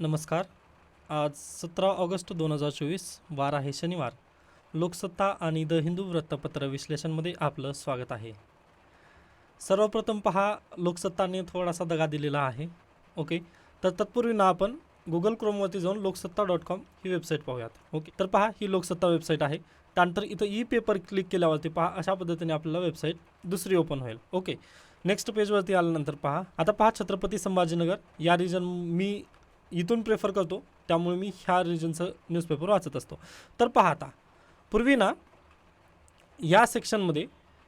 नमस्कार. आज सतरा ऑगस्ट दोन हजार चोवीस वार आहे शनिवार. लोकसत्ता आणि द हिंदू वृत्तपत्र विश्लेषणमध्ये आपलं स्वागत आहे. सर्वप्रथम पहा लोकसत्ताने थोडासा दगा दिलेला आहे. ओके? तर तत्पूर्वी ना आपण गुगल क्रोमवरती जाऊन लोकसत्ता डॉट कॉम ही वेबसाईट पाहूयात. ओके? तर पहा ही लोकसत्ता वेबसाईट आहे. त्यानंतर इथं ई पेपर क्लिक केल्यावरती पहा अशा पद्धतीने आपल्याला वेबसाईट दुसरी ओपन होईल. ओके? नेक्स्ट पेजवरती आल्यानंतर पहा. आता पहा छत्रपती संभाजीनगर. या रिजन मी इथून प्रेफर करतो. त्यामुळे मी ह्या रिजनचं न्यूजपेपर वाचत असतो. तर पाहता पूर्वी ना या सेक्शनमध्ये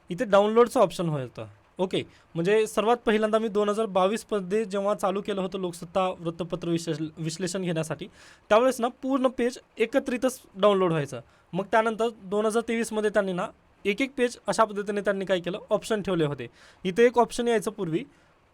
इथे डाउनलोडचं ऑप्शन होतं. ओके म्हणजे सर्वात पहिल्यांदा मी दोन हजार बावीसमध्ये जेव्हा चालू केलं होतं लोकसत्ता वृत्तपत्र विश्लेष विश्लेषण घेण्यासाठी त्यावेळेस ना पूर्ण पेज एकत्रितच डाउनलोड व्हायचं. मग त्यानंतर दोन हजार तेवीसमध्ये त्यांनी ना एक एक पेज अशा पद्धतीने त्यांनी काय केलं? ऑप्शन ठेवले होते. इथे एक ऑप्शन यायचं पूर्वी.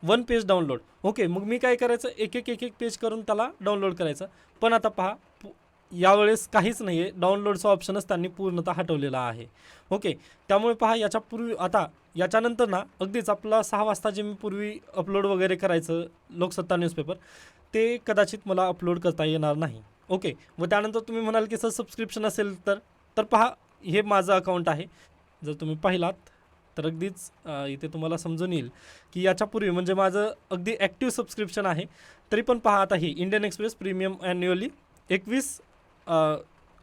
One page download. ओके मग मी काय करायचं? एक एक एक एक पेज करून त्याला डाउनलोड करायचं. पण आता पहा पु- यावेळेस काहीच नाही आहे डाउनलोडचा ऑप्शनच त्यांनी पूर्णतः हटवलेला आहे. ओके त्यामुळे पहा याच्या पूर्वी आता याच्यानंतर ना अगदीच आपला सहा वाजता जे मी पूर्वी अपलोड वगैरे करायचं लोकसत्ता न्यूजपेपर ते कदाचित मला अपलोड करता येणार नाही. ओके व त्यानंतर तुम्ही म्हणाल की सर सबस्क्रिप्शन असेल तर तर पहा हे माझं अकाउंट आहे. जर तुम्ही पाहिलात तर अगदीच इथे तुम्हाला समजून येईल की याच्यापूर्वी म्हणजे माझं अगदी ॲक्टिव्ह सबस्क्रिप्शन आहे तरी पण पहा आता हे इंडियन एक्सप्रेस प्रीमियम ॲन्युअली एकवीस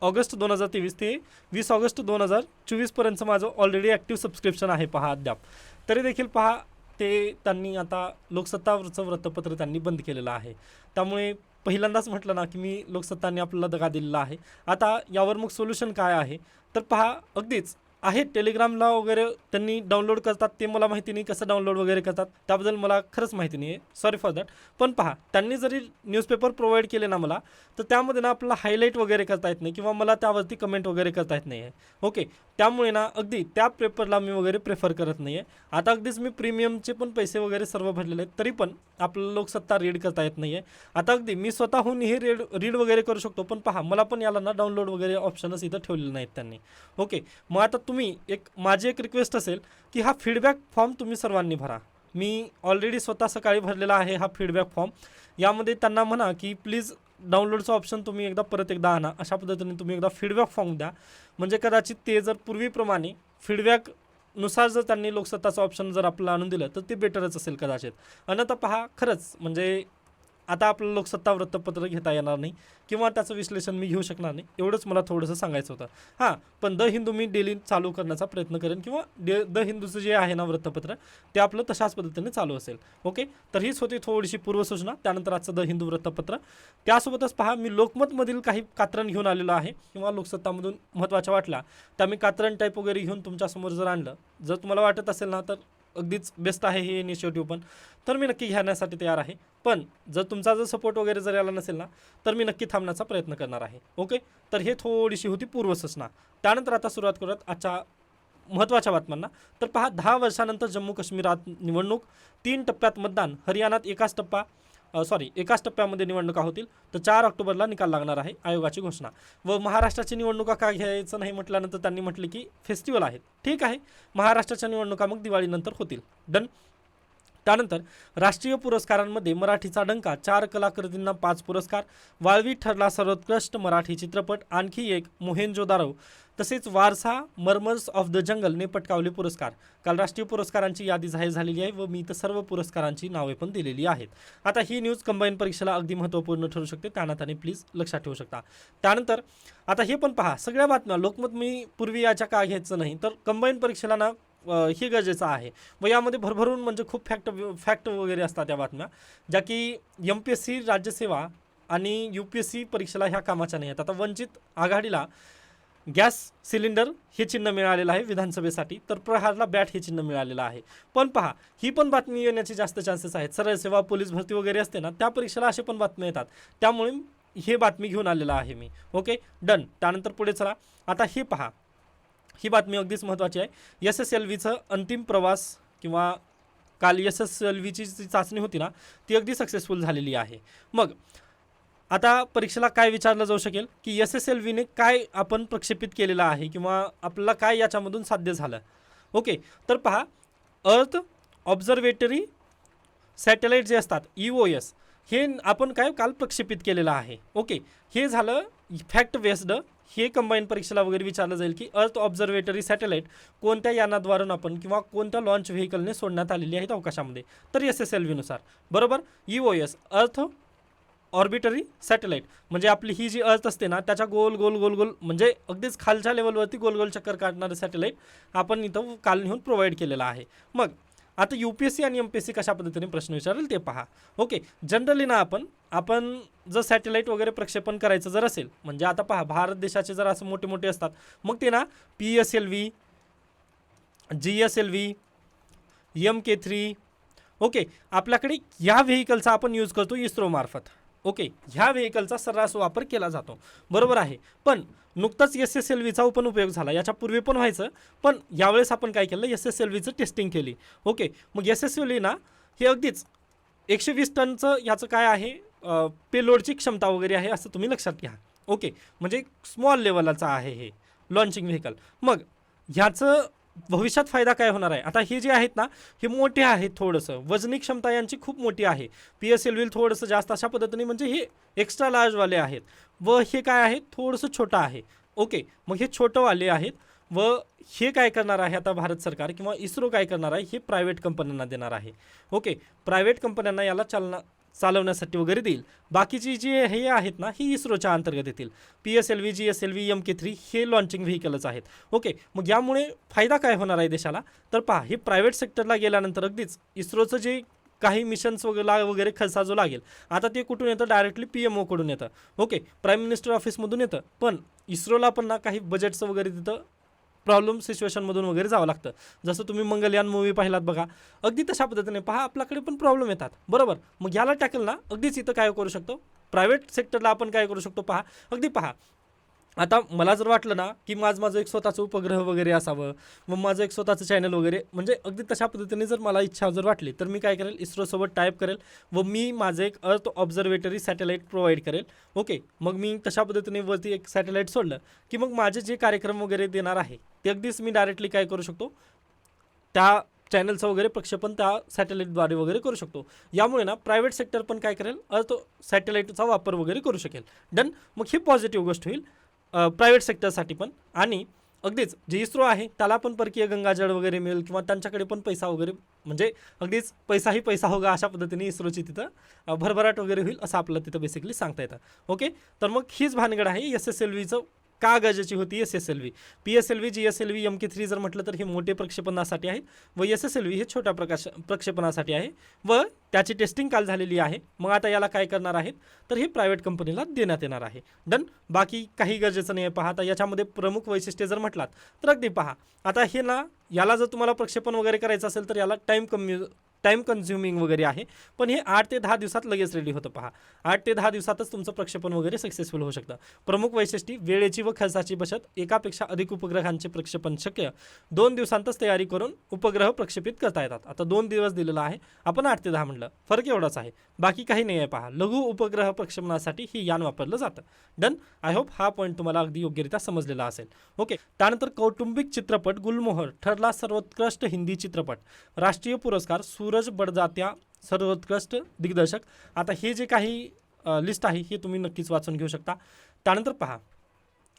ऑगस्ट दोन हजार तेवीस ते वीस ऑगस्ट दोन हजार चोवीसपर्यंतचं माझं ऑलरेडी ॲक्टिव्ह सबस्क्रिप्शन आहे पहा अद्याप. तरी देखील पहा ते त्यांनी आता लोकसत्तावरचं वृत्तपत्र त्यांनी बंद केलेलं आहे. त्यामुळे पहिल्यांदाच म्हटलं ना की मी लोकसत्तांनी आपल्याला दगा दिलेला आहे. आता यावर मग सोल्युशन काय आहे? तर पहा अगदीच आहे टेलिग्रामला वगैरे त्यांनी डाउनलोड करतात ते मला माहिती नाही कसं डाउनलोड वगैरे करतात. त्याबद्दल मला खरंच माहिती नाही आहे सॉरी फॉर दॅट पण पहा त्यांनी जरी न्यूजपेपर प्रोव्हाइड केले ना मला तर त्यामध्ये ना आपला हायलाईट वगैरे करता येत नाही किंवा मला त्यावरती कमेंट वगैरे करता येत नाही आहे ओके त्यामुळे ना अगदी त्या पेपरला मी वगैरे प्रेफर करत नाही आहे आता अगदीच मी प्रीमियमचे पण पैसे वगैरे सर्व भरलेले आहेत तरी पण आपल्याला लोकसत्ता रीड करता येत नाही आहे आता अगदी मी स्वतःहून हे रीड रीड वगैरे करू शकतो पण पहा मला पण याला ना डाउनलोड वगैरे ऑप्शनच इथं ठेवलेले नाहीत त्यांनी. ओके मग आता तुम्ही एक माझी एक रिक्वेस्ट असेल की हा फीडबॅक फॉर्म तुम्ही सर्वांनी भरा. मी ऑलरेडी स्वतः सकाळी भरलेला आहे हा फीडबॅक फॉर्म यामध्ये त्यांना म्हणा की प्लीज डाउनलोडचं ऑप्शन तुम्ही एकदा परत एकदा आणा. अशा पद्धतीने तुम्ही एकदा फीडबॅक फॉर्म द्या. म्हणजे कदाचित ते जर पूर्वीप्रमाणे फीडबॅकनुसार जर त्यांनी लोकसत्ताचं ऑप्शन जर आपल्याला आणून दिलं तर ते बेटरच असेल कदाचित. आणि आता पहा खरंच म्हणजे आता आपलं लोकसत्ता वृत्तपत्र घेता येणार नाही किंवा त्याचं विश्लेषण मी घेऊ शकणार नाही एवढंच मला थोडंसं सांगायचं होतं. हां पण द हिंदू मी डेली चालू करण्याचा प्रयत्न करेन किंवा डे द हिंदूचं जे आहे ना वृत्तपत्र ते आपलं तशाच पद्धतीने चालू असेल. ओके? तर हीच होती थोडीशी पूर्वसूचना त्यानंतर आजचं द हिंदू वृत्तपत्र. त्यासोबतच पहा मी लोकमतमधील काही कात्रण घेऊन आलेलो आहे किंवा लोकसत्तामधून महत्त्वाच्या वाटल्या. त्या मी कात्रण टाईप वगैरे घेऊन तुमच्यासमोर जर आणलं जर तुम्हाला वाटत असेल ना तर अगदीच बेस्ट आहे हे इनिशिएटिव्ह पण. तर मी नक्की घेण्यासाठी तयार आहे. पण जर तुमचा जर सपोर्ट वगैरे जर आला नसेल ना तर मी नक्की थांबण्याचा प्रयत्न करणार आहे. ओके तर हे थोडीशी होती पूर्वसूचना. त्यानंतर आता सुरुवात करूयात आजच्या महत्त्वाच्या बातम्यांना. तर पहा दहा वर्षानंतर जम्मू काश्मीरात निवडणूक. तीन टप्प्यात मतदान. हरियाणात एकाच टप्पा. सॉरी एकाच टप्प्यामध्ये निवडणुका होतील तर चार ऑक्टोबरला निकाल लागणार आहे आयोगाची घोषणा. व महाराष्ट्राची निवडणुका का घ्यायचं नाही म्हटल्यानंतर त्यांनी म्हटले की फेस्टिवल आहेत. ठीक आहे महाराष्ट्राच्या निवडणुका मग दिवाळीनंतर होतील. डन त्यानंतर राष्ट्रीय पुरस्कारांमध्ये मराठीचा डंका चार कलाकृतींना पाच पुरस्कार वाळवी ठरला सर्वोत्कृष्ट मराठी चित्रपट आणखी एक मोहेंजोदारो तसेच वारसा मर्मर्स ऑफ द जंगलने पटकावले पुरस्कार. काल राष्ट्रीय पुरस्कारांची यादी जाहीर झालेली आहे व मी इथं सर्व पुरस्कारांची नावे पण दिलेली आहेत. आता ही न्यूज कंबाईन परीक्षेला अगदी महत्त्वपूर्ण ठरू शकते त्यानाथाने प्लीज लक्षात ठेवू शकता. त्यानंतर आता हे पण पहा सगळ्या बातम्या लोकमत मी पूर्वी याच्या का घ्यायचं नाही तर कंबाईन परीक्षेला ना हे गरजेचं आहे. व यामध्ये भरभरून म्हणजे खूप फॅक्ट फॅक्ट वगैरे असतात त्या बातम्या ज्या की एम पी एस सी राज्यसेवा आणि यू पी एस सी परीक्षेला ह्या कामाच्या नाही आहेत. आता वंचित आघाडीला गॅस सिलेंडर हे चिन्ह मिळालेलं आहे विधानसभेसाठी तर प्रहारला बॅट हे चिन्ह मिळालेलं आहे. पण पहा ही पण बातमी येण्याचे जास्त चान्सेस आहेत. सरळ सेवा पोलीस भरती वगैरे असते ना त्या परीक्षेला असे पण बातम्या येतात. त्यामुळे हे बातमी घेऊन आलेलं आहे मी. ओके? डन. त्यानंतर पुढे चला. आता हे पहा. ही बातमी अगदीच महत्त्वाची आहे. एस एस एल व्हीचं अंतिम प्रवास किंवा काल एस एस एल व्हीची जी चाचणी होती ना ती अगदी सक्सेसफुल झालेली आहे. मग आता परीक्षेला काय विचारलं जाऊ शकेल की एस एस एल व्हीने काय आपण प्रक्षेपित केलेलं आहे किंवा आपल्याला काय याच्यामधून साध्य झालं? ओके तर पहा अर्थ ऑब्झर्वेटरी सॅटेलाईट जे असतात ई ओ एस हे आपण काय काल प्रक्षेपित केलेलं आहे. ओके हे झालं फॅक्ट बेस्ड हे कंबाईन परीक्षेला वगैरे विचारलं जाईल की अर्थ ऑब्झर्वेटरी सॅटेलाईट कोणत्या यानाद्वारून आपण किंवा कोणत्या लॉन्च व्हेकलने सोडण्यात आलेली आहेत अवकाशामध्ये. तर एस एस एल व्हीनुसार बरोबर? E O S earth arbitrary satellite म्हणजे आपली ही जी अर्थ असते ना त्याच्या गोल गोल गोल गोल म्हणजे अगदीच खालच्या लेवलवरती गोल गोल चक्कर काढणारं सॅटेलाईट आपण इथं काल नेऊन प्रोव्हाइड केलेलं आहे. मग आता यू पी एस सी आणि एम पी एस सी कशा पद्धतीने प्रश्न विचारेल ते पहा. ओके जनरली ना आपण आपण जर सॅटेलाईट वगैरे प्रक्षेपण करायचं जर असेल म्हणजे आता पहा भारत देशाचे जर असं मोठे मोठे असतात मग ते ना P S L V G S L V M K three okay आपल्याकडे ह्या व्हेकलचा आपण यूज करतो इस्रोमार्फत. ओके ह्या व्हेकलचा सर्रास वापर केला जातो. बरोबर आहे. पण नुकताच एस एस एल व्हीचा पण उपयोग झाला. याच्यापूर्वी पण व्हायचं पण यावेळेस आपण काय केलं? एस एस एल व्हीचं टेस्टिंग केली. ओके मग एस एस एल व्ही ना हे अगदीच एकशे वीस टनचं याचं काय आहे? पेलोडची क्षमता वगैरे आहे असं तुम्ही लक्षात घ्या. ओके म्हणजे स्मॉल लेवलाचं आहे हे लॉन्चिंग व्हेकल मग ह्याचं भविष्यात फायदा काय होणार आहे? आता हे जे आहेत ना हे मोठे आहेत थोडंसं. वजनी क्षमता यांची खूप मोठी आहे. पी एस एल व्हील थोडंसं जास्त अशा पद्धतीने म्हणजे हे एक्स्ट्रा लार्जवाले आहेत. व हे काय आहे? थोडंसं छोटं आहे. ओके. मग हे छोटंवाले आहेत. व हे काय करणार आहे आता भारत सरकार किंवा इस्रो काय करणार आहे? हे प्रायव्हेट कंपन्यांना देणार आहे. ओके. प्रायव्हेट कंपन्यांना याला चालना चालवण्यासाठी वगैरे देईल. बाकीची जी हे आहेत ना ही इस्रोच्या अंतर्गत येतील. P S L V G S L V M K three हे लॉन्चिंग व्हेकलच आहेत. ओके मग यामुळे फायदा काय होणार आहे देशाला? तर पहा हे प्रायव्हेट सेक्टरला गेल्यानंतर अगदीच इस्रोचं जे काही मिशन्स वगैरे वगैरे खर्चा जो लागेल आता ते कुठून येतं? डायरेक्टली पी एम ओकडून येतं. ओके प्राईम मिनिस्टर ऑफिसमधून येतं. पण इस्रोला पण ना काही बजेटचं वगैरे तिथं प्रॉब्लेम सिच्युएशनमधून वगैरे जावं लागतं. जसं तुम्ही मंगलयान मूवी पाहिलात बघा अगदी तशा पद्धतीने पहा आपल्याकडे पण प्रॉब्लेम येतात. बरोबर? मग याला टॅकल ना अगदीच इथं काय करू शकतो? प्रायव्हेट सेक्टरला आपण काय करू शकतो? पहा. अगदी पहा. आता मला जर वाटलं ना की माझं माझं एक स्वतःचं उपग्रह वगैरे असावं मग माझं एक स्वतःचं चॅनल वगैरे म्हणजे अगदी तशा पद्धतीने जर मला इच्छा जर वाटली तर मी काय करेल? इस्रोसोबत टाईप करेल व मी माझं एक अर्थ ऑब्झर्वेटरी सॅटेलाईट प्रोव्हाइड करेल. ओके मग मी तशा पद्धतीने वरती एक सॅटेलाईट सोडलं की मग माझे जे कार्यक्रम वगैरे देणार आहे ते अगदीच मी डायरेक्टली काय करू शकतो? त्या चॅनलचं वगैरे प्रक्षेपण त्या सॅटेलाईटद्वारे वगैरे करू शकतो. यामुळे ना प्रायव्हेट सेक्टर पण काय करेल? अर्थ सॅटेलाईटचा वापर वगैरे करू शकेल. डन मग ही पॉझिटिव्ह गोष्ट होईल. प्रायव्हेट सेक्टरसाठी पण. आणि अगदीच जे इस्रो आहे त्याला पण परकीय गंगाजळ वगैरे मिळेल किंवा त्यांच्याकडे पण पैसा वगैरे म्हणजे अगदीच पैसाही पैसा होगा अशा पद्धतीने इस्रोची तिथं भरभराट वगैरे होईल असं आपल्याला तिथं बेसिकली सांगता येतं. ओके तर मग हीच भानगड आहे एस एस एल व्हीचं का गरजेची होती? S S L V P S L V G S L V M K three जर म्हटलं तर हे मोठे प्रक्षेपणासाठी आहेत व एस एस एल व्ही हे छोट्या प्रकाश प्रक्षेपणासाठी आहे व त्याची टेस्टिंग काल झालेली आहे. मग आता याला काय करणार आहेत? तर हे प्रायव्हेट कंपनीला देण्यात येणार आहे. डन बाकी काही गरजेचं नाही आहे. पहा आता याच्यामध्ये प्रमुख वैशिष्ट्ये जर म्हटलात तर अगदी पहा. आता हे ना याला जर तुम्हाला प्रक्षेपण वगैरे करायचं असेल तर याला टाईम कमी टाईम कन्झ्युमिंग वगैरे आहे. पण हे आठ ते दहा दिवसात लगेच रेडी होतं पहा. आठ ते दहा दिवसातच तुमचं प्रक्षेपण वगैरे सक्सेसफुल होऊ शकतं. प्रमुख वैशिष्ट्ये वेळेची व खर्चाची बचत एकापेक्षा अधिक उपग्रहांचे प्रक्षेपण शक्य दोन दिवसांतच तयारी करून उपग्रह प्रक्षेपित करता येतात. आता दोन दिवस दिलेला आहे आपण आठ ते दहा म्हणलं फरक एवढाच आहे. बाकी काही नाही आहे पहा. लघु उपग्रह प्रक्षेपणासाठी हे यान वापरलं जातं. डन? आय होप हा पॉईंट तुम्हाला अगदी योग्यरित्या समजलेला असेल. ओके त्यानंतर कौटुंबिक चित्रपट गुलमोहर ठरला सर्वोत्कृष्ट हिंदी चित्रपट. राष्ट्रीय पुरस्कार सूरज बडजात्या सर्वोत्कृष्ट दिग्दर्शक. आता हे जे काही लिस्ट आहे हे तुम्ही नक्कीच वाचून घेऊ शकता. त्यानंतर पहा.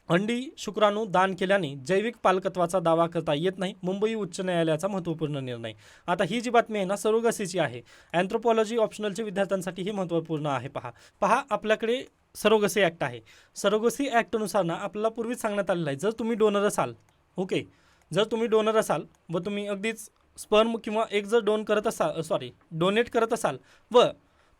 अंडी शुक्राणू दान केल्याने जैविक पालकत्वाचा दावा करता येत नाही. मुंबई उच्च न्यायालयाचा महत्त्वपूर्ण निर्णय. आता ही जी बातमी आहे ना सरोगसीची आहे. अँथ्रोपॉलॉजी ऑप्शनलच्या विद्यार्थ्यांसाठी ही महत्त्वपूर्ण आहे पहा. पहा आपल्याकडे सरोगसी ॲक्ट आहे. सरोगसी ॲक्टनुसार ना आपल्याला पूर्वीच सांगण्यात आलेलं आहे. जर तुम्ही डोनर असाल ओके जर तुम्ही डोनर असाल व तुम्ही अगदीच स्पर्म किंवा एक जर डोन करत असाल सॉरी डोनेट करत असाल व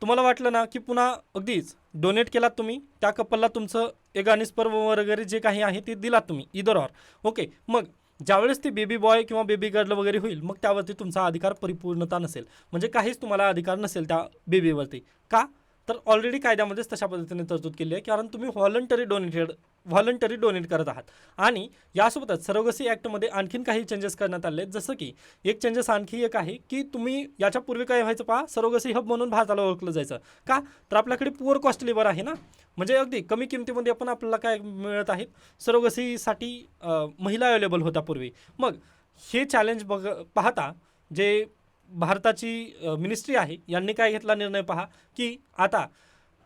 तुम्हाला वाटलं ना की पुन्हा अगदीच डोनेट केलात तुम्ही त्या कपलला तुमचं एक आणि स्पर्म वगैरे जे काही आहे ते दिलात तुम्ही इदर ऑर ओके मग ज्यावेळेस ते बेबी बॉय किंवा बेबी गर्ल वगैरे होईल मग त्यावरती तुमचा अधिकार परिपूर्णता नसेल. म्हणजे काहीच तुम्हाला अधिकार नसेल त्या बेबीवरती का? तर ऑलरेडी कायद्यामध्येच तशा पद्धतीने तरतूद केली आहे कारण तुम्ही व्हॉलंटरी डोनेटेड व्हॉलंटरी डोनेट करत आहात. आणि यासोबतच सरोगसी ॲक्टमध्ये आणखीन काही चेंजेस करण्यात आले आहेत. जसं की एक चेंजेस आणखी एक आहे की तुम्ही याच्यापूर्वी काय व्हायचं पहा सरोगसी हब म्हणून भारताला ओळखलं जायचं. का? तर आपल्याकडे पुअर कॉस्ट लेबर आहे ना? म्हणजे अगदी कमी किमतीमध्ये आपण आपल्याला काय मिळत आहेत सरोगसीसाठी महिला अवेलेबल होत्या पूर्वी. मग हे चॅलेंज बघ पाहता जे भारताची मिनिस्ट्री आहे. यांनी काय घेतला निर्णय पहा. की आता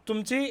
तुमची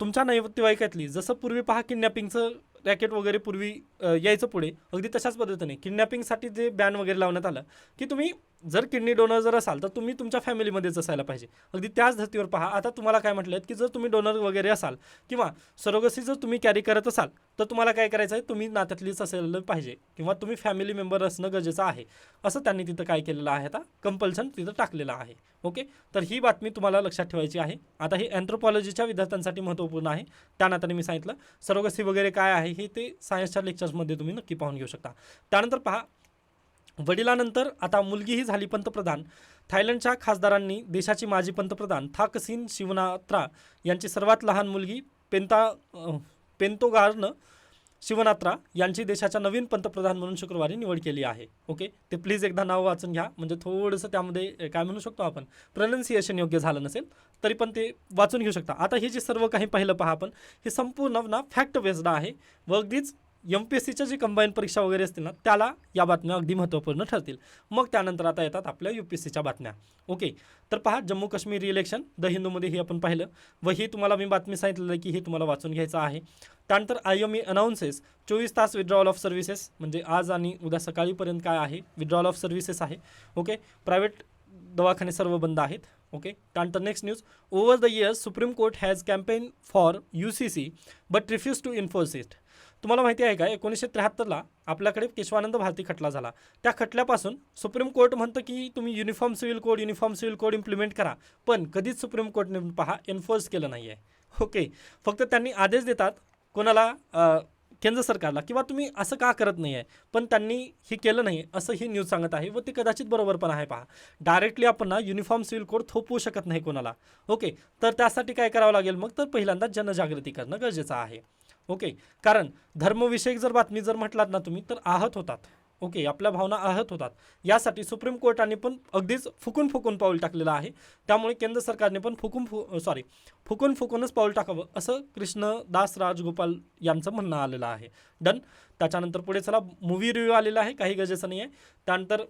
तुमच्या नातेवाईकातली जसं पूर्वी पहा किडनॅपिंगचं रॅकेट वगैरे पूर्वी यायचं पुढे अगदी तशाच पद्धतीने किडनॅपिंगसाठी जे बॅन वगैरे लावण्यात आलं की तुम्ही जर किडनी डोनर जर असाल तर तुम्ही तुमच्या फॅमिलीमध्येच असायला पाहिजे. अगदी त्याच धर्तीवर पहा. आता तुम्हाला काय म्हटलं की जर तुम्ही डोनर वगैरे असाल किंवा सरोगसी जर तुम्ही कॅरी करत असाल तर तुम्हाला काय करायचं आहे? तुम्ही नात्यातलीच असायला पाहिजे किंवा तुम्ही फॅमिली मेंबर असणं गरजेचं आहे. असं त्यांनी तिथं काय केलेलं आहे आता? कंपल्शन तिथं टाकलेलं आहे. ओके तर ही बातमी तुम्हाला लक्षात ठेवायची आहे. आता ही अँथ्रोपॉलॉजीच्या विद्यार्थ्यांसाठी महत्त्वपूर्ण आहे. त्या नात्याने मी सांगितलं. सरोगसी वगैरे काय आहे हे ते सायन्सच्या लेक्चर्समध्ये तुम्ही नक्की पाहून घेऊ शकता. त्यानंतर पहा वडिलांनंतर आता मुलगीही झाली पंतप्रधान. थायलंडच्या खासदारांनी देशाची माजी पंतप्रधान थाकसिन शिवनात्रा यांची सर्वात लहान मुलगी पेंता पेंतोगारनं शिवनात्रा यांची देशाच्या नवीन पंतप्रधान म्हणून शुक्रवारी निवड केली आहे. ओके? ते प्लीज एकदा नाव वाचून घ्या. म्हणजे थोडंसं त्यामध्ये काय म्हणू शकतो आपण? प्रनन्सिएशन योग्य झालं नसेल तरी पण ते वाचून घेऊ शकता. आता हे जे सर्व काही पाहिलं पहा आपण हे संपूर्ण ना फॅक्ट बेस्ड आहे. व अगदीच एम पी एस सीच्या जे कंबाईन परीक्षा वगैरे असतील ना त्याला या बातम्या अगदी महत्त्वपूर्ण ठरतील. मग त्यानंतर आता येतात आपल्या यू पी एस सीच्या बातम्या. ओके तर पहा जम्मू काश्मीर इलेक्शन द हिंदूमध्ये हे आपण पाहिलं. व ही तुम्हाला मी बातमी सांगितलेलं की हे तुम्हाला वाचून घ्यायचं आहे. त्यानंतर आय एम ई अनाऊन्सेस चोवीस तास विड्रॉल ऑफ सर्व्हिसेस म्हणजे आज आणि उद्या सकाळीपर्यंत काय आहे? विड्रॉल ऑफ सर्व्हिसेस आहे. ओके प्रायव्हेट दवाखाने सर्व बंद आहेत. ओके त्यानंतर next news over the years supreme court has campaign for U C C but refuse to enforce it तुम्हाला माहिती आहे का? एकोणीसशे त्र्याहत्तरला आपल्याकडे केशवानंद भारती खटला झाला. त्या खटल्यापासून सुप्रीम कोर्ट म्हणतं की तुम्ही uniform civil code uniform civil code implement करा. पण कधीच सुप्रीम कोर्टने पहा एन्फोर्स केलं नाही आहे ओके? फक्त त्यांनी आदेश देतात कोणाला? केंद्र सरकारला किंवा तुम्ही असं का करत नाही आहे पण त्यांनी हे केलं नाही असं ही न्यूज सांगत आहे. व ते कदाचित बरोबर पण आहे पहा. डायरेक्टली आपण ना युनिफॉर्म सिव्हिल कोड थोपवू शकत नाही कोणाला. ओके? तर त्यासाठी काय करावं लागेल मग? तर पहिल्यांदा जनजागृती करणं गरजेचं आहे. ओके. कारण धर्मविषयक जर बातमी जर म्हटलात ना तुम्ही तर आहत होतात. ओके आपल्या भावना आहत होतात. यासाठी सुप्रीम कोर्टाने पण अगदीच फुकून फुकून पाऊल टाकलेलं आहे. त्यामुळे केंद्र सरकारने पण फुकून फु सॉरी फुकून फुकूनच पाऊल टाकावं असं कृष्णदास राजगोपाल यांचं म्हणणं आलेलं आहे. डन त्याच्यानंतर पुढे चला मूवी रिव्ह्यू आलेला आहे काही गरजेचं नाही आहे त्यानंतर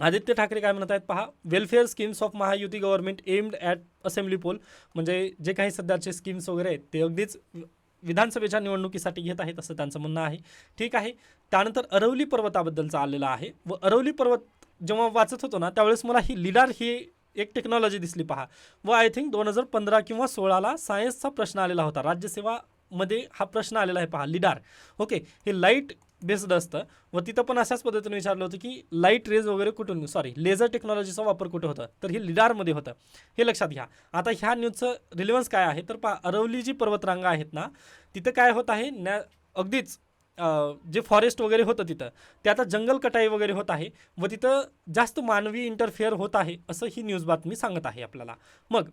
आदित्य ठाकरे काय म्हणत आहेत पहा welfare schemes of Mahayuti government aimed at assembly poll म्हणजे जे काही सध्याचे स्कीम्स वगैरे आहेत ते अगदीच विधानसभेच्या निवडणुकीसाठी घेत आहेत असं त्यांचं म्हणणं आहे. ठीक आहे. त्यानंतर अरवली पर्वताबद्दलचं आलेलं आहे व अरवली पर्वत जेव्हा वाचत होतो ना त्यावेळेस मला ही लिडार ही एक टेक्नॉलॉजी दिसली पहा. व आय थिंक दोन हजार पंधरा किंवा सोळाला सायन्सचा प्रश्न आलेला होता. राज्यसेवामध्ये हा प्रश्न आलेला आहे पहा लिडार ओके हे लाइट बेस्ड असतं. व तिथं पण अशाच पद्धतीने विचारलं होतं की लाइट रेज वगैरे कुठून सॉरी लेझर टेक्नॉलॉजीचा वापर कुठे होता? तर हे लिडारमध्ये होतं. हे लक्षात घ्या. आता ह्या न्यूजचं रिलेव्हन्स काय आहे? तर पा अरवली जी पर्वतरांगा आहेत ना तिथं काय होत आहे? नॅ अगदीच जे फॉरेस्ट वगैरे होतं तिथं ते आता जंगल कटाई वगैरे होत आहे व तिथं जास्त मानवी इंटरफेअर होत आहे असं ही न्यूज बातमी सांगत आहे आपल्याला. मग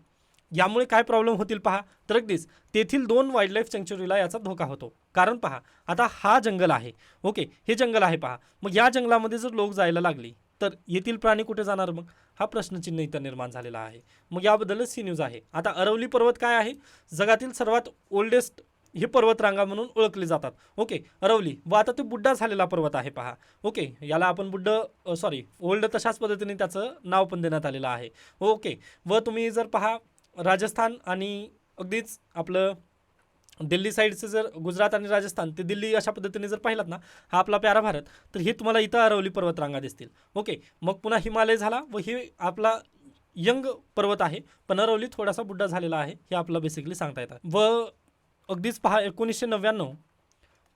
यामुळे काय प्रॉब्लेम होतील पहा. तर अगदीच तेथील दोन वाईल्डलाईफ सँक्च्युरीला याचा धोका होतो. कारण पहा आता हा जंगल आहे. ओके हे जंगल आहे पहा. मग या जंगलामध्ये जर लोक जायला लागली तर येथील प्राणी कुठे जाणार मग? हा प्रश्नचिन्ह इथं निर्माण झालेला आहे. मग याबद्दलच ही न्यूज आहे. आता अरवली पर्वत काय आहे? जगातील सर्वात ओल्डेस्ट हे पर्वतरांगा म्हणून ओळखले जातात. ओके अरवली. व आता ते बुड्डा झालेला पर्वत आहे पहा. ओके याला आपण बुड्ड सॉरी ओल्ड तशाच पद्धतीने त्याचं नाव पण देण्यात आलेलं आहे. ओके व तुम्ही जर पहा राजस्थान आणि अगदीच आपलं दिल्ली साईडचं जर गुजरात आणि राजस्थान ते दिल्ली अशा पद्धतीने जर पाहिलात ना हा आपला प्यारा भारत तर हे तुम्हाला इथं अरवली पर्वतरांगा दिसतील. ओके मग पुन्हा हिमालय झाला व हे आपला यंग पर्वत आहे पण अरवली थोडासा बुड्डा झालेला आहे हे आपलं बेसिकली सांगता येतं. व अगदीच पहा एकोणीसशे नव्याण्णव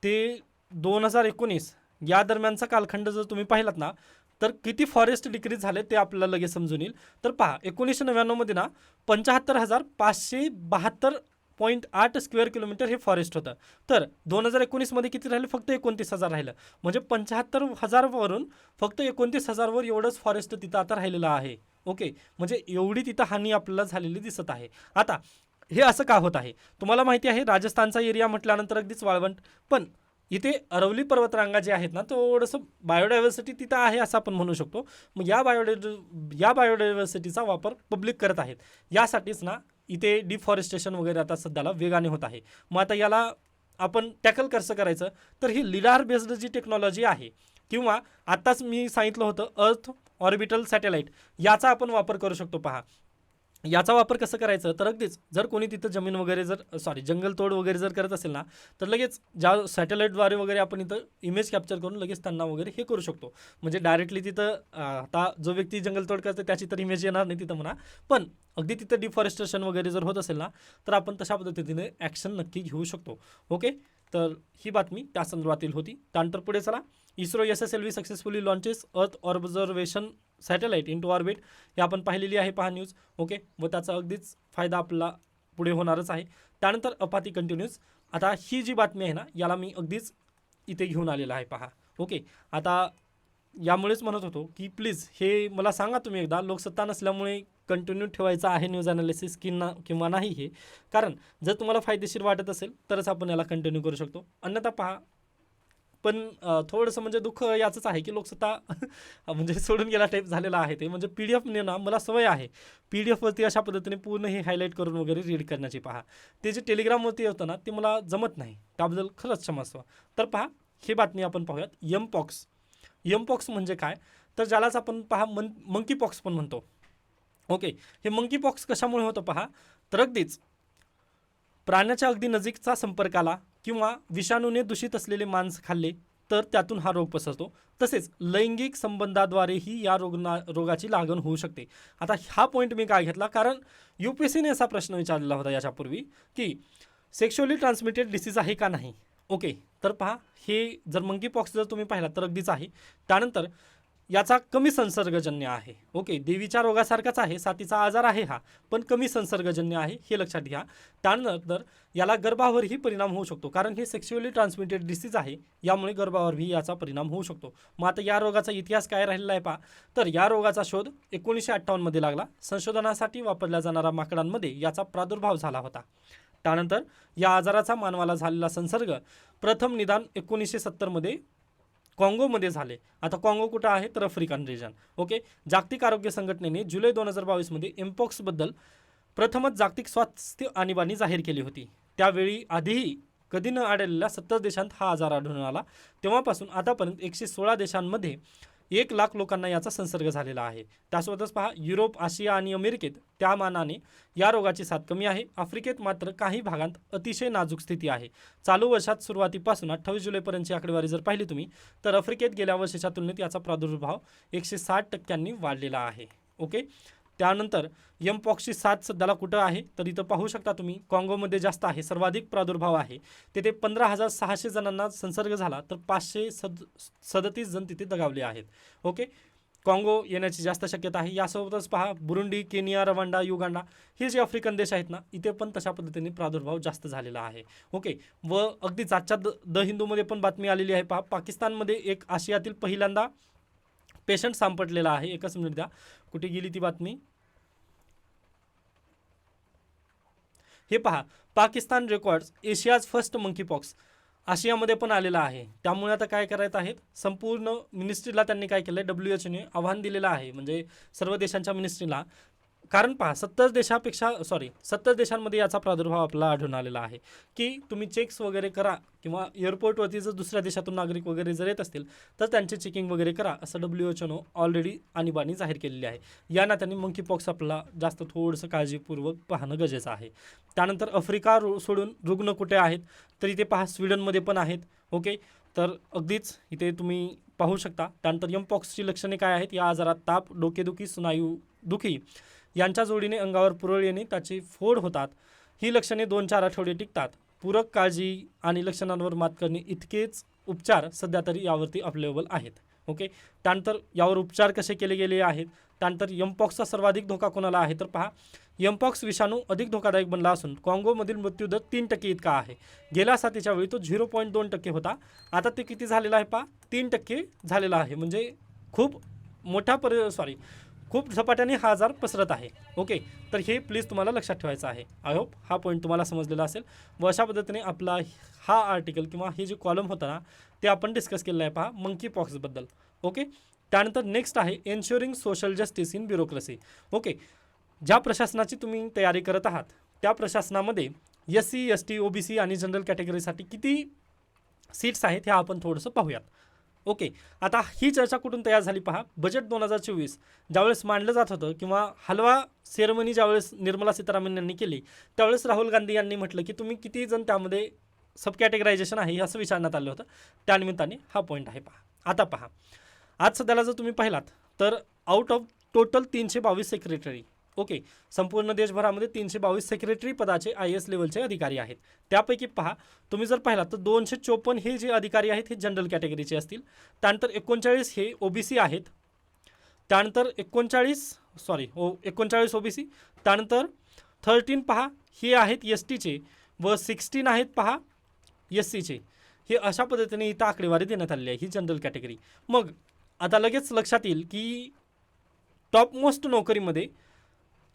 ते दोन हजार एकोणीस या दरम्यानचा कालखंड जर तुम्ही पाहिलात ना तर किती फॉरेस्ट डिक्रीज झाले ते आपल्याला लगेच समजून येईल. तर पहा एकोणीसशे नव्याण्णवमध्ये ना पंच्याहत्तर हजार पाचशे बहात्तर पॉईंट आठ स्क्वेअर किलोमीटर हे फॉरेस्ट होतं. तर दोन हजार एकोणीसमध्ये किती राहिलं? फक्त एकोणतीस हजार राहिलं. म्हणजे पंच्याहत्तर हजारवरून फक्त एकोणतीस हजारवर एवढंच फॉरेस्ट तिथं आता राहिलेलं आहे. ओके म्हणजे एवढी तिथं हानी आपल्याला झालेली दिसत आहे. आता हे असं का होत आहे? तुम्हाला माहिती आहे राजस्थानचा एरिया म्हटल्यानंतर अगदीच वाळवंट. पण इथे अरवली पर्वतरांगा जे आहेत ना थोडंसं बायोडायव्हर्सिटी तिथं आहे असं आपण म्हणू शकतो. मग या बायोडाय या बायोडायव्हर्सिटीचा वापर पब्लिक करत आहेत. यासाठीच ना इथे डिफॉरेस्टेशन वगैरे आता सध्याला वेगाने होत आहे. मग आता याला आपण टॅकल कसं करायचं? तर ही लिडार बेस्ड जी टेक्नॉलॉजी आहे किंवा आत्ताच मी सांगितलं होतं अर्थ ऑर्बिटल सॅटेलाईट याचा आपण वापर करू शकतो. पहा याचा वापर कसं करायचं? तर अगदीच जर कोणी तिथं जमीन वगैरे जर सॉरी जंगलतोड वगैरे जर करत असेल ना तर लगेच ज्या सॅटेलाईटद्वारे वगैरे आपण इथं इमेज कॅप्चर करून लगेच त्यांना वगैरे हे करू शकतो. म्हणजे डायरेक्टली तिथं आता जो व्यक्ती जंगलतोड करते त्याची तर इमेज येणार नाही तिथं म्हणा. पण अगदी तिथं डिफॉरेस्टेशन वगैरे जर होत असेल ना तर आपण तशा पद्धतीने ॲक्शन नक्की घेऊ शकतो. ओके तर ही बातमी त्या संदर्भातील होती. त्यानंतर पुढे चला. ISRO S S L V successfully launches earth observation satellite into orbit हे आपण पाहिलेली आहे पहा न्यूज ओके व त्याचा अगदीच फायदा आपला पुढे होणारच आहे. त्यानंतर अपाती कंटिन्यूज आता ही जी बातमी आहे ना याला मी अगदीच इथे घेऊन आलेला आहे पहा. ओके आता यामुळेच म्हणत होतो की प्लीज हे मला सांगा तुम्ही एकदा. लोकसत्ता नसल्यामुळे कंटिन्यू ठेवायचा आहे न्यूज अनालिसिस की ना किंवा नाही हे. कारण जर तुम्हाला फायदेशीर वाटत असेल तरच आपण याला कंटिन्यू करू शकतो. अन्यथा पहा पण थोडंसं म्हणजे दुःख याचंच आहे की लोकसत्ता म्हणजे सोडून गेला टाईप झालेला आहे ते. म्हणजे पी डी एफने ना मला सवय आहे. पी डी एफवरती अशा पद्धतीने पूर्ण हे हायलाईट करून वगैरे रीड करण्याची पहा. ते जे टेलिग्रामवरती होतं ना ते मला जमत नाही. त्याबद्दल खरंच क्षमस्व तर पहा ही बातमी आपण पाहूयात. यम पॉक्स यम पॉक्स म्हणजे काय? तर ज्यालाच आपण पहा मन मंकी पॉक्स पण म्हणतो. ओके. हे मंकी पॉक्स कशामुळे होतं पहा? तर अगदीच प्राण्याच्या अगदी नजीकचा संपर्क आला किंवा विषाणूने दूषित असलेले मांस खाल्ले तर त्यातून हा रोग पसरतो. तसेच लैंगिक संबंधाद्वारेही या रोगना रोगाची लागण होऊ शकते. आता हा पॉईंट मी काय घेतला? कारण यू पी एस सीने असा प्रश्न विचारलेला होता याच्यापूर्वी की सेक्शुअली ट्रान्समिटेड डिसीज आहे का नाही? ओके तर पहा हे जर मंकी पॉक्स जर तुम्ही पाहिला तर अगदीच आहे. त्यानंतर याचा कमी संसर्गजन्य आहे. ओके देवीच्या रोगासारखाच आहे साथीचा आजार आहे हा पण कमी संसर्गजन्य आहे हे लक्षात घ्या. त्यानंतर याला गर्भावरही परिणाम होऊ शकतो कारण हे सेक्शुअली ट्रान्समिटेड डिसीज आहे यामुळे गर्भावरही याचा परिणाम होऊ शकतो. मग आता या रोगाचा इतिहास काय राहिलेला आहे पहा. तर या रोगाचा शोध एकोणीसशे अठ्ठावन्नमध्ये लागला. संशोधनासाठी वापरल्या जाणाऱ्या माकडांमध्ये याचा प्रादुर्भाव झाला होता. त्यानंतर या आजाराचा मानवाला झालेला संसर्ग प्रथम निदान एकोणीसशे सत्तरमध्ये काँगोमध्ये झाले. आता काँगो कुठं आहे? तर आफ्रिकन रिजन ओके? जागतिक आरोग्य संघटनेने जुलै दोन हजार बावीसमध्ये एम्पॉक्सबद्दल प्रथमच जागतिक स्वास्थ्य आणीबाणी जाहीर केली होती. त्यावेळी आधीही कधी न आढळलेल्या सत्तर देशांत हा आजार आढळून आला. तेव्हापासून आतापर्यंत एकशे सोळा देशांमध्ये एक लाख लोकांना याचा संसर्ग झालेला आहे. त्यासोबतच पहा युरोप आशिया आणि अमेरिकेत त्या मानाने या रोगाची साथ कमी आहे. आफ्रिकेत मात्र काही भागांत अतिशय नाजूक स्थिती आहे. चालू वर्षात सुरुवातीपासून अठ्ठावीस जुलैपर्यंतची आकडेवारी जर पाहिली तुम्ही तर आफ्रिकेत गेल्या वर्षाच्या तुलनेत याचा प्रादुर्भाव एकशे साठ टक्क्यांनी वाढलेला आहे. ओके? त्यानंतर यमपॉक्सची साथ सध्याला कुठं आहे? तर इथं पाहू शकता तुम्ही काँगोमध्ये जास्त आहे सर्वाधिक प्रादुर्भाव आहे. तिथे पंधरा हजार सहाशे जणांना संसर्ग झाला तर पाचशे सद सदतीस जण तिथे दगावले आहेत. ओके? काँगो येण्याची जास्त शक्यता आहे. यासोबतच पहा बुरुंडी केनिया रवांडा युगांडा हे जे आफ्रिकन देश आहेत ना इथे पण तशा पद्धतीने प्रादुर्भाव जास्त झालेला आहे. ओके? व अगदीच आजच्या द द हिंदूमध्ये पण बातमी आलेली आहे पहा. पाकिस्तानमध्ये एक आशियातील पहिल्यांदा पेशंट सापडलेला आहे एकच मिनिट द्या. कुठे गेली ती बातमी? हे पहा Pakistan records Asia's first monkeypox आशियामध्ये पण आलेला आहे. त्यामुळे आता काय करायचं आहेत संपूर्ण मिनिस्ट्रीला त्यांनी काय केलं डब्ल्यू एचने आव्हान दिलेलं आहे. म्हणजे सर्व देशांच्या मिनिस्ट्रीला कारण पहा सत्तर देशापेक्षा सॉरी सत्तर देशांमध्ये याचा प्रादुर्भाव आपला आढळून आलेला आहे. की तुम्ही चेक्स वगैरे करा किंवा एअरपोर्टवरती जर दुसऱ्या देशातून नागरिक वगैरे जर येत असतील तर त्यांचे चेकिंग वगैरे करा असं डब्ल्यू एच ओनं ऑलरेडी आणीबाणी जाहीर केलेली आहे. या नात्याने मंकी पॉक्स आपला जास्त थोडंसं काळजीपूर्वक पाहणं गरजेचं आहे. त्यानंतर आफ्रिका रु सोडून रुग्ण कुठे आहेत? तर इथे पहा स्वीडनमध्ये पण आहेत ओके तर अगदीच इथे तुम्ही पाहू शकता. त्यानंतर यमपॉक्सची लक्षणे काय आहेत? या आजारात ताप डोकेदुखी स्नायू दुखी. यांच्या जोडीने अंगावर पुरळ येणे त्याची फोड होतात. ही लक्षणे दोन चार आठवडे टिकतात. पूरक काळजी आणि लक्षणांवर मात करणे इतकेच उपचार सध्या तरी यावरती अवेलेबल आहेत. ओके? त्यानंतर यावर उपचार कसे केले गेले आहेत? त्यानंतर यमपॉक्सचा सर्वाधिक धोका कोणाला आहे? तर पहा यमपॉक्स विषाणू अधिक धोकादायक बनला असून काँगोमधील मृत्यूदर तीन टक्के इतका आहे. गेल्या साथीच्या वेळी तो झिरो पॉईंट दोन टक्के होता. आता ते किती झालेला आहे पहा? तीन टक्के झालेला आहे. म्हणजे खूप मोठ्या पर सॉरी खूप झपाट्याने हा आजार पसरत आहे. ओके? तर हे प्लीज तुम्हाला लक्षात ठेवायचं आहे. आय होप हा पॉईंट तुम्हाला समजलेला असेल. व अशा पद्धतीने आपला हा आर्टिकल किंवा हे जे कॉलम होता ना ते आपण डिस्कस केलेलं आहे पहा मंकी पॉक्सबद्दल ओके? त्यानंतर नेक्स्ट आहे ensuring social justice in bureaucracy okay? ज्या प्रशासनाची तुम्ही तयारी करत आहात त्या प्रशासनामध्ये S C S T O B C आणि जनरल कॅटेगरीसाठी किती सीट्स आहेत ह्या आपण थोडंसं पाहूयात. ओके. आता ही चर्चा कुठून तयार झाली पहा. बजेट दोन हजार चोवीस. ज्यावेळेस मांडलं जात होतं किंवा हलवा सेरेमनी ज्यावेळेस निर्मला सीतारामन यांनी केली त्यावेळेस राहुल गांधी यांनी म्हटलं की तुम्ही किती जण त्यामध्ये सब कॅटेगरायझेशन आहे असं विचारण्यात आलं होतं. त्यानिमित्ताने हा पॉईंट आहे पहा. आता पहा. आज सध्याला जर तुम्ही पाहिलात तर आउट ऑफ टोटल तीनशे बावीस सेक्रेटरी ओके. संपूर्ण देशभरामध्ये तीनशे बावीस सेक्रेटरी पदाचे आय एस लेवलचे अधिकारी आहेत. त्यापैकी पहा तुम्ही जर पाहिलात तर दोनशे चोपन्न हे जे अधिकारी आहेत हे जनरल कॅटेगरीचे असतील. त्यानंतर एकोणचाळीस हे ओबीसी आहेत. त्यानंतर एकोणचाळीस सॉरी ओ एकोणचाळीस ओबीसी त्यानंतर थर्टीन पहा हे आहेत एस टीचे व सिक्स्टीन आहेत पहा एस सीचे हे अशा पद्धतीने इथं आकडेवारी देण्यात आलेली आहे ही जनरल कॅटेगरी मग आता लगेच लक्षात येईल की टॉप मोस्ट नोकरीमध्ये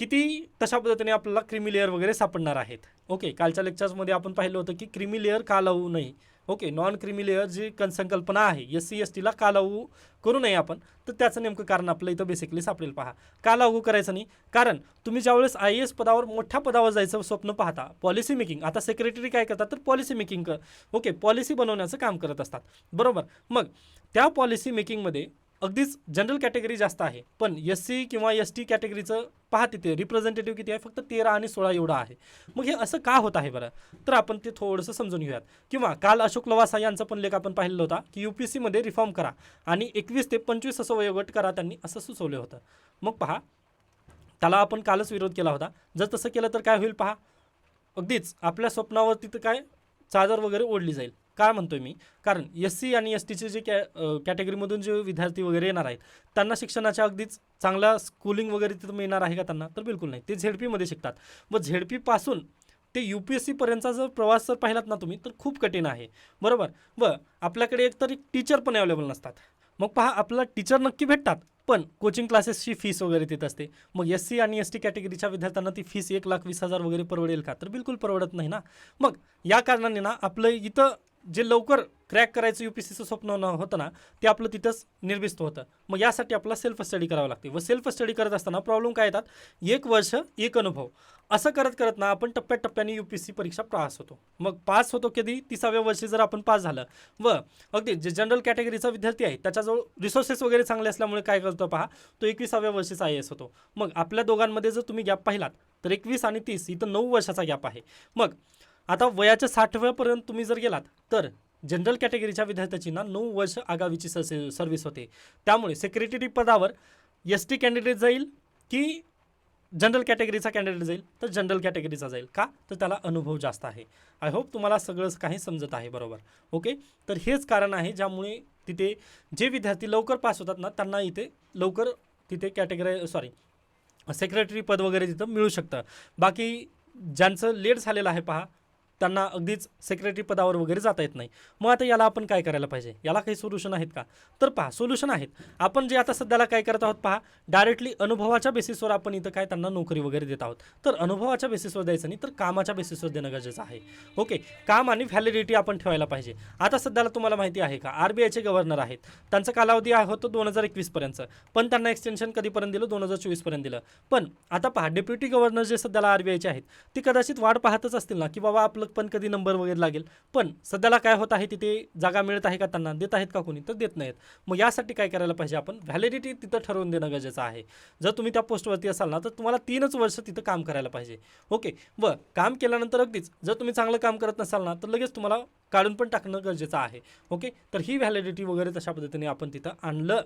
किती तशा पद्धतीने आपल्याला क्रिमी लेअर वगैरे सापडणार आहेत? ओके कालच्या लेक्चर्समध्ये आपण पाहिलं होतं की क्रिमी लेअर का लावू नये? ओके नॉन क्रिमी लेअर जी कन संकल्पना आहे एस सी एस टीला का लागू करू नये आपण? तर त्याचं नेमकं कारण आपलं इथं बेसिकली सापडेल पहा. का लागू करायचं नाही? कारण तुम्ही ज्यावेळेस आय एस पदावर मोठ्या पदावर जायचं स्वप्न पाहता पॉलिसी मेकिंग आता सेक्रेटरी काय करतात? तर पॉलिसी मेकिंग कर ओके पॉलिसी बनवण्याचं काम करत असतात. बरोबर? मग त्या पॉलिसी मेकिंगमध्ये अगदीच जनरल कॅटेगरी जास्त आहे. पण एस सी किंवा एस टी कॅटेगरीचं पहा तिथे रिप्रेझेंटेटिव्ह किती आहे? फक्त तेरा आणि सोळा एवढं आहे. मग हे असं का होत आहे बरं? तर आपण ते थोडंसं समजून घेऊयात. किंवा काल अशोक लवासा यांचा पण लेख आपण पाहिलेला होता की यू पी सीमध्ये रिफॉर्म करा आणि एकवीस ते पंचवीस असं वयोगट करा त्यांनी असं सुचवलं होतं. मग पहा त्याला आपण कालच विरोध केला होता. जर तसं केलं तर काय होईल पहा? अगदीच आपल्या स्वप्नावर तिथं काय चादर वगैरे ओढली जाईल. काय म्हणतोय मी? कारण एस सी आणि एस टीचे जे कॅ कॅटेगरीमधून जे विद्यार्थी वगैरे येणार आहेत त्यांना शिक्षणाच्या अगदीच चांगला स्कूलिंग वगैरे तिथं मिळणार आहे का त्यांना? तर बिलकुल नाही. ते झेडपीमध्ये शिकतात. व झेडपीपासून ते यू पी एस सीपर्यंतचा जर प्रवास जर पाहिलात ना तुम्ही तर खूप कठीण आहे. बरोबर? व आपल्याकडे एक तर एक टीचर पण अवेलेबल नसतात. मग पहा आपला टीचर नक्की भेटतात पण कोचिंग क्लासेसची फीस वगैरे तिथं असते. मग एस सी आणि एस टी कॅटेगरीच्या विद्यार्थ्यांना ती फीस एक लाख वीस हजार वगैरे परवडेल का? तर बिलकुल परवडत नाही ना. मग या कारणाने ना आपलं इथं जे लवकर क्रॅक करायचं यू पी सीचं स्वप्न न होतं ना ते आपलं तिथंच निर्भिस्त होतं. मग यासाठी आपला सेल्फ स्टडी करावं लागते. व सेल्फ स्टडी करत असताना प्रॉब्लेम काय येतात? एक वर्ष एक अनुभव. असं करत करत ना आपण टप्प्याटप्प्याने यू पी सी परीक्षा पास होतो. मग पास होतो कधी? तिसाव्या वर्षी जर आपण पास झालं. व अगदी जे जनरल कॅटेगरीचा विद्यार्थी आहे त्याच्याजवळ रिसोर्सेस वगैरे चांगले असल्यामुळे काय करतो पहा? तो एकविसाव्या वर्षीचा आय एस होतो. मग आपल्या दोघांमध्ये जर तुम्ही गॅप पाहिलात तर एकवीस आणि तीस इथं नऊ वर्षाचा गॅप आहे. मग आता वयाच्या साठव्यापर्यंत तुम्ही जर गेलात तर जनरल कॅटेगरीच्या विद्यार्थ्याची ना नऊ वर्ष आगावीची सर्व्हिस होते. त्यामुळे सेक्रेटरी पदावर एस टी कॅन्डिडेट जाईल की जनरल कॅटेगरीचा कॅन्डिडेट जाईल तर जनरल कॅटेगरीचा जाईल का? तर त्याला अनुभव जास्त आहे. आय होप तुम्हाला सगळंच काही समजत आहे बरोबर. ओके तर हेच कारण आहे ज्यामुळे तिथे जे विद्यार्थी लवकर पास होतात ना त्यांना इथे लवकर तिथे कॅटेगरी सॉरी सेक्रेटरी पद वगैरे तिथं मिळू शकतं. बाकी ज्यांचं लेट झालेलं आहे पहा त्यांना अगदीच सेक्रेटरी पदावर वगैरे जाता येत नाही. मग आता याला आपण काय करायला पाहिजे? याला काही सोल्युशन आहेत का? तर पहा सोल्युशन आहेत. आपण जे आता सध्याला काय करत आहोत पहा डायरेक्टली अनुभवाच्या बेसिसवर आपण इथं काय त्यांना नोकरी वगैरे देत आहोत. तर अनुभवाच्या बेसिसवर द्यायचं नाही तर कामाच्या बेसिसवर देणं गरजेचं आहे. ओके काम आणि व्हॅलिडिटी आपण ठेवायला पाहिजे. आता सध्याला तुम्हाला माहिती आहे का आर बी आयचे गव्हर्नर आहेत. त्यांचा कालावधी होतो दोन हजार एकवीसपर्यंत पण त्यांना एक्सटेन्शन कधीपर्यंत दिलं? दोन हजार चोवीसपर्यंत दिलं. पण आता पहा डेप्युटी गव्हर्नर जे सध्याला आर बी आयचे आहेत ते कदाचित वाढ पाहतच असतील ना की बाबा आपलं पण कधी नंबर वगैरे लागेल. पण सध्याला काय होत आहे तिथे जागा मिळत आहे का त्यांना? देत आहेत का कोणी? तर देत नाहीत. मग यासाठी काय करायला पाहिजे आपण? व्हॅलिडिटी तिथं ठरवून देणं गरजेचं आहे. जर तुम्ही त्या पोस्टवरती असाल ना तर तुम्हाला तीनच वर्ष तिथं काम करायला पाहिजे. ओके व काम केल्यानंतर अगदीच जर तुम्ही चांगलं काम करत नसाल ना तर लगेच तुम्हाला काढून पण टाकणं गरजेचं आहे. ओके तर ही व्हॅलिडिटी वगैरे तशा पद्धतीने आपण तिथं आणलं.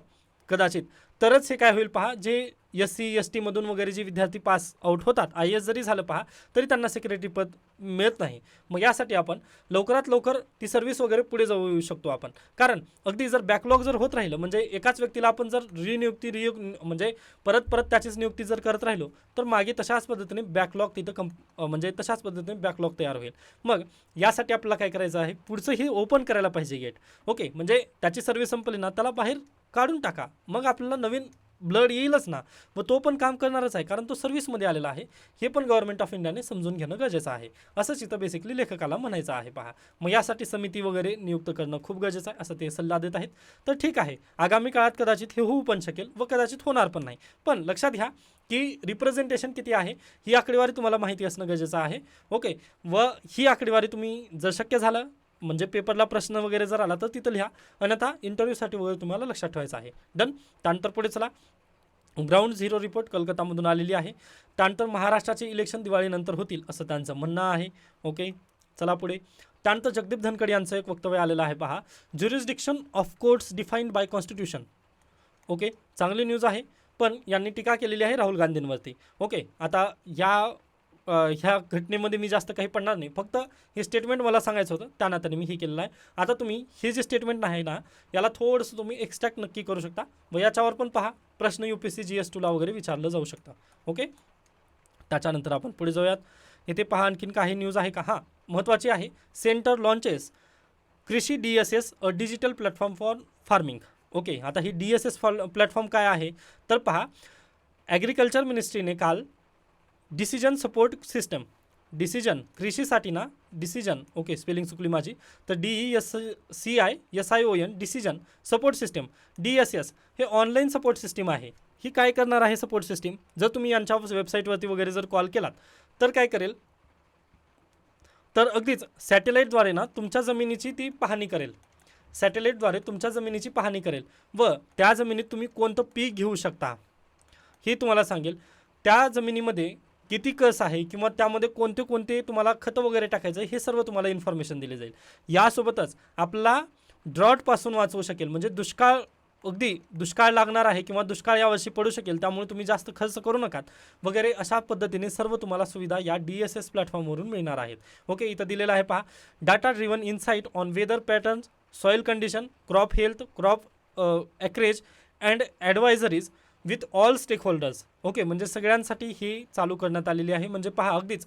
कदाचित. तरच हे काय होईल पहा जे एस सी एस टीमधून वगैरे जे विद्यार्थी पास आउट होतात आय एस जरी झालं पहा तरी त्यांना सेक्रेटरी पद मिळत नाही. मग यासाठी आपण लवकरात लवकर ती सर्व्हिस वगैरे पुढे जाऊ येऊ शकतो आपण. कारण अगदी जर बॅकलॉग जर होत राहिलं म्हणजे एकाच व्यक्तीला आपण जर रिनियुक्ती रियुक म्हणजे परत परत त्याचीच नियुक्ती जर करत राहिलो तर मागे तशाच पद्धतीने बॅकलॉग तिथं कम म्हणजे तशाच पद्धतीने बॅकलॉग तयार होईल. मग यासाठी आपल्याला काय करायचं आहे? पुढचं हे ओपन करायला पाहिजे गेट. ओके म्हणजे त्याची सर्व्हिस संपली ना त्याला बाहेर काढून टाका. मग आपल्याला नवीन ब्लड येईलच ना. व तो पण काम करणारच आहे. कारण तो सर्व्हिसमध्ये आलेला आहे. हे पण गव्हर्नमेंट ऑफ इंडियाने समजून घेणं गरजेचं आहे. असंच इथं बेसिकली लेखकाला म्हणायचं आहे पहा. मग यासाठी समिती वगैरे नियुक्त करणं खूप गरजेचं आहे असं ते सल्ला देत आहेत. तर ठीक आहे. आगामी काळात कदाचित हे होऊ पण शकेल व कदाचित होणार पण नाही. पण लक्षात घ्या की रिप्रेझेंटेशन किती आहे ही आकडेवारी तुम्हाला माहिती असणं गरजेचं आहे. ओके. व ही आकडेवारी तुम्ही जर शक्य झालं म्हणजे पेपरला प्रश्न वगैरे जर आला तर तिथं लिहा. अन्यथा इंटरव्ह्यूसाठी वगैरे तुम्हाला लक्षात ठेवायचं आहे. डन त्यानंतर पुढे चला. ग्राउंड झिरो रिपोर्ट कलकत्तामधून आलेली आहे. त्यानंतर महाराष्ट्राचे इलेक्शन दिवाळीनंतर होतील असं त्यांचं म्हणणं आहे. ओके चला पुढे. त्यानंतर जगदीप धनखड यांचं एक वक्तव्य आलेलं आहे पहा. Jurisdiction of courts defined by constitution okay चांगली न्यूज आहे. पण यांनी टीका केलेली आहे राहुल गांधींवरती. ओके आता या ह्या घटनेमध्ये मी जास्त काही पडणार नाही. फक्त हे स्टेटमेंट मला सांगायचं होतं त्या नात्याने मी हे केलेलं आहे. आता तुम्ही हे जे स्टेटमेंट आहे ना याला थोडंसं तुम्ही एक्स्ट्रॅक्ट नक्की करू शकता. व याच्यावर पण पहा प्रश्न U P C G S टूला वगैरे विचारलं जाऊ शकतं. ओके? त्याच्यानंतर आपण पुढे जाऊयात. इथे पहा आणखीन काही न्यूज आहे का? हां महत्त्वाची आहे. Centre launches Krishi D S S a digital platform for farming okay आता ही D S S full platform काय आहे? तर पहा ॲग्रिकल्चर मिनिस्ट्रीने काल डिसिजन सपोर्ट सिस्टम डिसिजन कृषीसाठी ना डिसिजन ओके स्पेलिंग चुकली माझी. तर D E S C I S I O N decision support system D S S हे ऑनलाईन सपोर्ट सिस्टीम आहे. ही काय करणार आहे सपोर्ट सिस्टीम जर तुम्ही यांच्या वेबसाईटवरती वगैरे जर कॉल केलात तर काय करेल? तर अगदीच सॅटेलाईटद्वारे ना तुमच्या जमिनीची ती पाहणी करेल. सॅटेलाईटद्वारे तुमच्या जमिनीची पाहणी करेल. व त्या जमिनीत तुम्ही कोणतं पीक घेऊ शकता? हे तुम्हाला सांगेल. त्या जमिनीमध्ये किती कस आहे किंवा त्यामध्ये कोणते कोणते तुम्हाला खतं वगैरे टाकायचं आहे हे सर्व तुम्हाला इन्फॉर्मेशन दिली जाईल. यासोबतच आपला ड्रॉटपासून वाचवू शकेल म्हणजे दुष्काळ अगदी दुष्काळ लागणार आहे किंवा दुष्काळ यावर्षी पडू शकेल त्यामुळे तुम्ही जास्त खर्च करू नका वगैरे अशा पद्धतीने सर्व तुम्हाला सुविधा या डी एस एस प्लॅटफॉर्मवरून मिळणार आहेत. ओके इथं दिलेलं आहे पहा. Data driven insight on weather patterns soil condition crop health crop acreage and advisories with all stakeholders okay म्हणजे सगळ्यांसाठी ही चालू करण्यात आलेली आहे. म्हणजे पहा अगदीच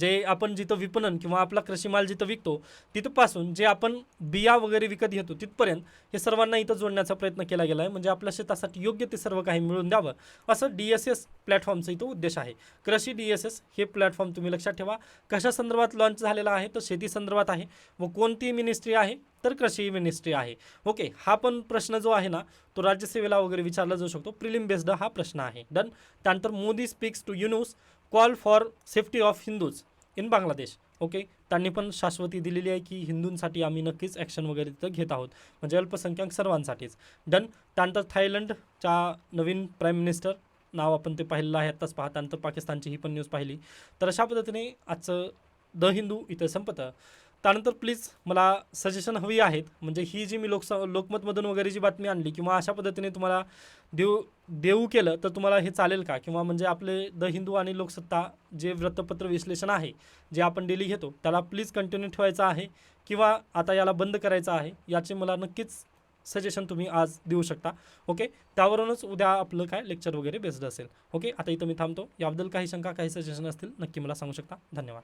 जे आपण जिथं विपणन किंवा आपला कृषी माल जिथं विकतो तिथपासून जे आपण बिया वगैरे विकत घेतो तिथपर्यंत हे सर्वांना इथं जोडण्याचा प्रयत्न केला गेला आहे म्हणजे आपल्या शेतासाठी योग्य ते सर्व काही मिळून द्यावं असं डी एस एस प्लॅटफॉर्मचा इथं उद्देश आहे. कृषी डी एस एस हे प्लॅटफॉर्म तुम्ही लक्षात ठेवा. कशा संदर्भात लॉन्च झालेला आहे तर शेती संदर्भात आहे व कोणती मिनिस्ट्री आहे तर कृषी मिनिस्ट्री आहे. ओके हा पण प्रश्न जो आहे ना तो राज्यसेवेला वगैरे विचारला जाऊ शकतो. प्रिलिम बेस्ड हा प्रश्न आहे. डन त्यानंतर Modi speaks to Yunus call for safety of Hindus in Bangladesh okay त्यांनी पण शाश्वती दिलेली आहे की हिंदूंसाठी आम्ही नक्कीच ॲक्शन वगैरे तिथं घेत आहोत. म्हणजे अल्पसंख्याक सर्वांसाठीच. डन त्यानंतर थायलंडच्या नवीन प्राईम मिनिस्टर नाव आपण ते पाहिलेलं आहे आत्ताच पाहा त्यानंतर पाकिस्तानची ही पण न्यूज पाहिली. तर अशा पद्धतीने आजचं द हिंदू इथं संपतं. त्यानंतर प्लीज मला सजेशन हवी आहेत. म्हणजे ही जी मी लोकस लोकमतमधून वगैरे जी बातमी आणली किंवा अशा पद्धतीने तुम्हाला देऊ देऊ केलं तर तुम्हाला हे चालेल का? किंवा म्हणजे आपले द हिंदू आणि लोकसत्ता जे वृत्तपत्र विश्लेषण आहे जे आपण डेली घेतो त्याला प्लीज कंटिन्यू ठेवायचं आहे किंवा आता याला बंद करायचं आहे याचे मला नक्कीच सजेशन तुम्ही आज देऊ शकता. ओके त्यावरूनच उद्या आपलं काय? लेक्चर वगैरे बेस्ड असेल. ओके आता इथं मी थांबतो. याबद्दल काही शंका काही सजेशन असतील नक्की मला सांगू शकता. धन्यवाद.